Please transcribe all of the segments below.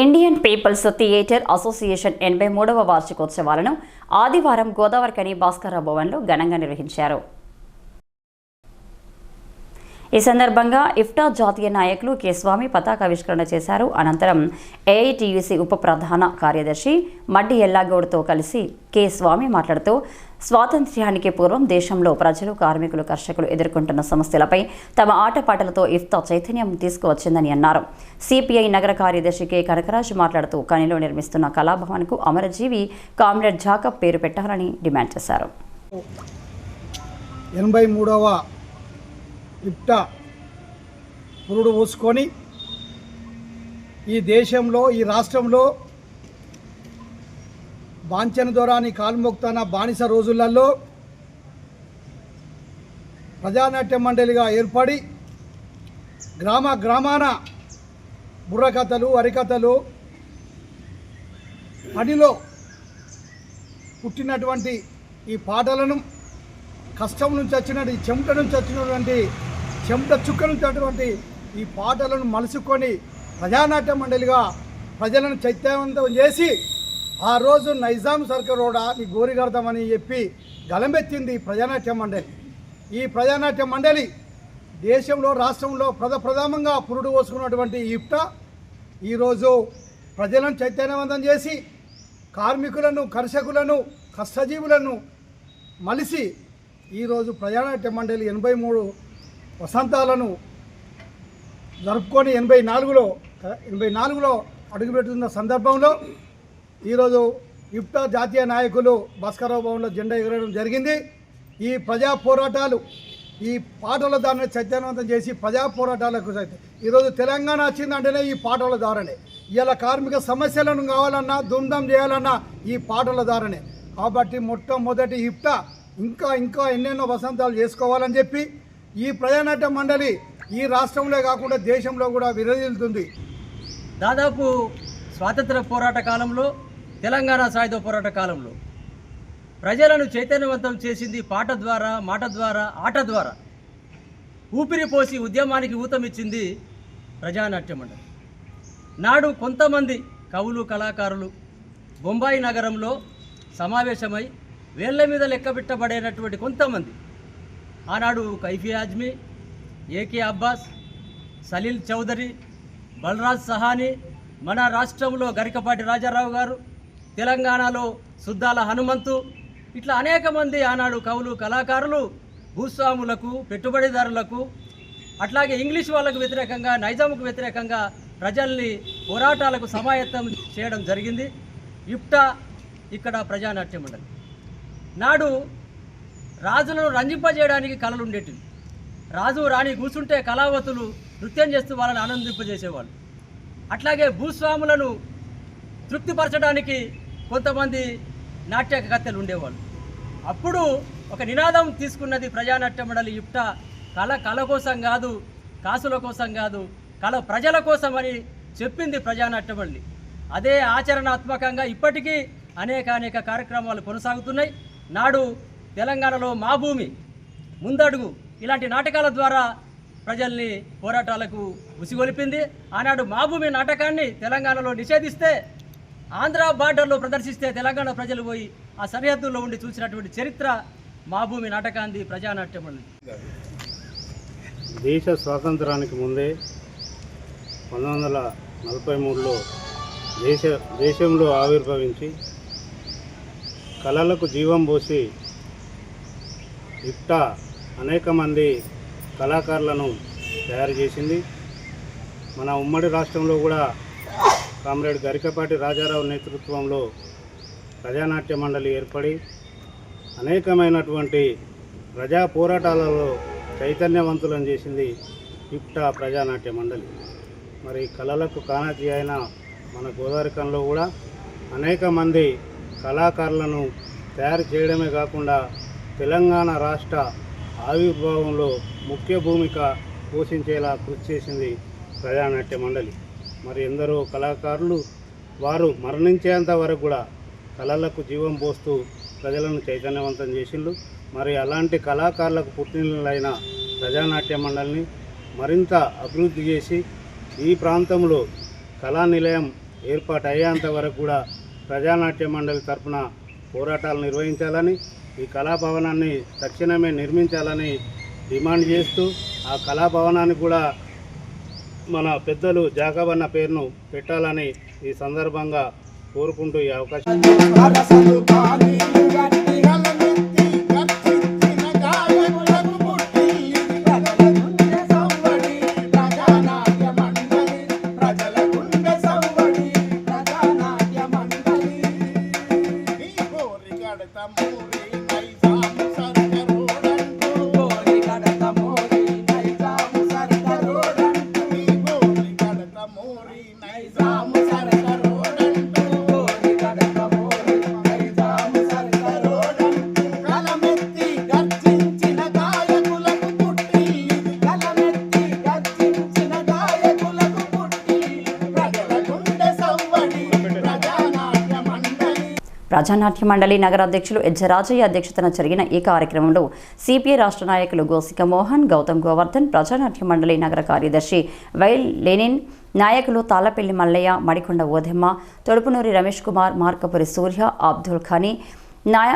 Indian peoples theatre association ఎనభై మూడవ వార్షికోత్సవాలను ఆదివారం గోదావరికని భాస్కరరావు భవన్లో ఘనంగా నిర్వహించారు. ఈ సందర్భంగా ఇఫ్టా జాతీయ నాయకులు కె. స్వామి పతాకావిష్కరణ చేశారు. అనంతరం ఏఐటియుసి ఉప ప్రధాన కార్యదర్శి మడ్డి ఎల్లాగౌడ్తో కలిసి కె. స్వామి మాట్లాడుతూ స్వాతంత్ర్యానికి పూర్వం దేశంలో ప్రజలు కార్మికులు కర్షకులు ఎదుర్కొంటున్న సమస్యలపై తమ ఆటపాటలతో ఇఫ్తా చైతన్యం తీసుకువచ్చిందని అన్నారు. సిపిఐ నగర కార్యదర్శి కె. కనకరాజు మాట్లాడుతూ కనిలో నిర్మిస్తున్న కళాభవన్కు అమరజీవి కామ్రేడ్ జాకబ్ పేరు పెట్టాలని డిమాండ్ చేశారు. ఎనభై మూడవ ఇప్టా పురుడు పూసుకొని ఈ దేశంలో ఈ రాష్ట్రంలో బాంచన దొరాని కాల్మొక్తాన బానిస రోజులలో ప్రజానాట్య మండలిగా ఏర్పడి గ్రామ గ్రామాన బుర్రకథలు హరికథలు పనిలో పుట్టినటువంటి ఈ పాటలను కష్టం నుంచి వచ్చినటువంటి చెమట నుంచి వచ్చినటువంటి చెమట చుక్క నుంచి అటువంటి ఈ పాటలను మలుసుకొని ప్రజానాట్య మండలిగా ప్రజలను చైతన్యవంతం చేసి ఆ రోజు నైజాం సర్కిల్ రోడ్ మీ గోరిగడతామని చెప్పి గలమెత్తింది ప్రజానాట్య మండలి. ఈ ప్రజానాట్య మండలి దేశంలో రాష్ట్రంలో ప్రధ ప్రథమంగా పురుడు పోసుకున్నటువంటి ఈ ఈరోజు ప్రజలను చైతన్యవంతం చేసి కార్మికులను కర్షకులను కష్టజీవులను మలిసి ఈరోజు ప్రజానాట్య మండలి ఎనభై మూడు వసంతాలను జరుపుకొని ఎనభై నాలుగులో ఎనభై నాలుగులో అడుగుపెట్టుతున్న సందర్భంలో ఈరోజు ఇప్టా జాతీయ నాయకులు భాస్కరరావు భవన్లో జెండా ఎగరడం జరిగింది. ఈ ప్రజా పోరాటాలు ఈ పాటల దారిని చైతన్యవంతం చేసి ప్రజా పోరాటాలకు సైతం. ఈరోజు తెలంగాణ వచ్చిందంటేనే ఈ పాటల ధారణే ఇలా కార్మిక సమస్యలను కావాలన్నా దుమ్దం చేయాలన్నా ఈ పాటల ధారణే కాబట్టి మొట్టమొదటి ఇఫ్తా ఇంకా ఇంకా ఎన్నెన్నో వసంతాలు చేసుకోవాలని చెప్పి ఈ ప్రజానాట్య మండలి ఈ రాష్ట్రంలో కాకుండా దేశంలో కూడా విరజిల్లుతుంది. దాదాపు స్వాతంత్ర పోరాట కాలంలో తెలంగాణ సాయుధ పోరాట కాలంలో ప్రజలను చైతన్యవంతం చేసింది పాట ద్వారా మాట ద్వారా ఆట ద్వారా ఊపిరి పోసి ఉద్యమానికి ఊతమిచ్చింది ప్రజానాట్య మండలి. నాడు కొంతమంది కవులు కళాకారులు బొంబాయి నగరంలో సమావేశమై వేళ్ళ మీద లెక్కబెట్టబడేటటువంటి కొంతమంది ఆనాడు కైఫీ ఆజ్మీ ఏకే అబ్బాస్ సలీల్ చౌదరి బలరాజ్ సహాని మన రాష్ట్రంలో గరికపాటి రాజారావు గారు తెలంగాణలో సుద్దాల హనుమంతు ఇట్లా అనేక మంది ఆనాడు కవులు కళాకారులు భూస్వాములకు పెట్టుబడిదారులకు అట్లాగే ఇంగ్లీష్ వాళ్ళకు వ్యతిరేకంగా నైజాంకు వ్యతిరేకంగా ప్రజల్ని పోరాటాలకు సమాయత్తం చేయడం జరిగింది. ఇప్టా ఇక్కడ ప్రజానాట్య మండలి నాడు రాజులను రంజింపజేయడానికి కళలు ఉండేటివి. రాజు రాణి కూర్చుంటే కళావతులు నృత్యం చేస్తూ వాళ్ళని ఆనందింపజేసేవాళ్ళు. అట్లాగే భూస్వాములను తృప్తిపరచడానికి కొంతమంది నాట్యకర్తలు ఉండేవాళ్ళు. అప్పుడు ఒక నినాదం తీసుకున్నది ప్రజానాట్య మండలి యుక్త కళ కళ కోసం కాదు కాసుల కోసం కాదు కళ ప్రజల కోసం అని చెప్పింది ప్రజానాట్య మండలి. అదే ఆచరణాత్మకంగా ఇప్పటికీ అనేక అనేక కార్యక్రమాలు కొనసాగుతున్నాయి. నాడు తెలంగాణలో మా భూమి ముందడుగు ఇలాంటి నాటకాల ద్వారా ప్రజల్ని పోరాటాలకు ఉసిగొలిపింది. ఆనాడు మా భూమి నాటకాన్ని తెలంగాణలో నిషేధిస్తే ఆంధ్ర బార్డర్లో ప్రదర్శిస్తే తెలంగాణ ప్రజలు పోయి ఆ సరిహద్దుల్లో ఉండి చూసినటువంటి చరిత్ర మా భూమి నాటకాంది ప్రజానాట్యం దేశ స్వాతంత్రానికి ముందే పంతొమ్మిది వందల నలభై మూడులో దేశ దేశంలో ఆవిర్భవించి కళలకు జీవం పోసి ఇట్ట అనేక మంది కళాకారులను తయారు చేసింది. మన ఉమ్మడి రాష్ట్రంలో కూడా కామ్రేడ్ గరికపాటి రాజారావు నేతృత్వంలో ప్రజానాట్య మండలి ఏర్పడి అనేకమైనటువంటి ప్రజా పోరాటాలలో చైతన్యవంతులను చేసింది ఇప్టా ప్రజానాట్య మండలి. మరి కళలకు కానాచి అయిన మన గోదావరికంలో కూడా అనేక మంది కళాకారులను తయారు చేయడమే కాకుండా తెలంగాణ రాష్ట్ర ఆవిర్భావంలో ముఖ్య భూమిక పోషించేలా కృషి చేసింది ప్రజానాట్య మండలి. మరి ఎందరో కళాకారులు వారు మరణించేంత వరకు కూడా కళలకు జీవం పోస్తూ ప్రజలను చైతన్యవంతం చేసిండ్రు. మరి అలాంటి కళాకారులకు పుట్టినలైన ప్రజానాట్య మండలిని మరింత అభివృద్ధి చేసి ఈ ప్రాంతంలో కళా నిలయం ఏర్పాటు అయ్యేంత వరకు కూడా ప్రజానాట్య మండలి తరఫున పోరాటాలు నిర్వహించాలని ఈ కళాభవనాన్ని తక్షణమే నిర్మించాలని డిమాండ్ చేస్తూ ఆ కళాభవనాన్ని కూడా మన పెద్దలు జాగవన్న పేరును పెట్టాలని ఈ సందర్భంగా కోరుకుంటూ ఈ అవకాశం ప్రజానాట్య మండలి నగర అధ్యక్షులు ఎజ్జరాజయ్య అధ్యక్షతన జరిగిన ఈ కార్యక్రమంలో సిపిఐ రాష్ట్ర నాయకులు గోసిక మోహన్ గౌతమ్ గోవర్ధన్ ప్రజానాట్య మండలి నగర కార్యదర్శి వైల్ లెనిన్ నాయకులు తాళ్ళపల్లి మల్లయ్య మడికొండ ఓదెమ్మ తొడుపునూరి రమేష్ కుమార్ మార్కపురి సూర్య అబ్దుల్ ఖనీ నాయ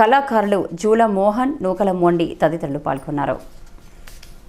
కళాకారులు జూల మోహన్ నూకల మోండి తదితరులు పాల్గొన్నారు.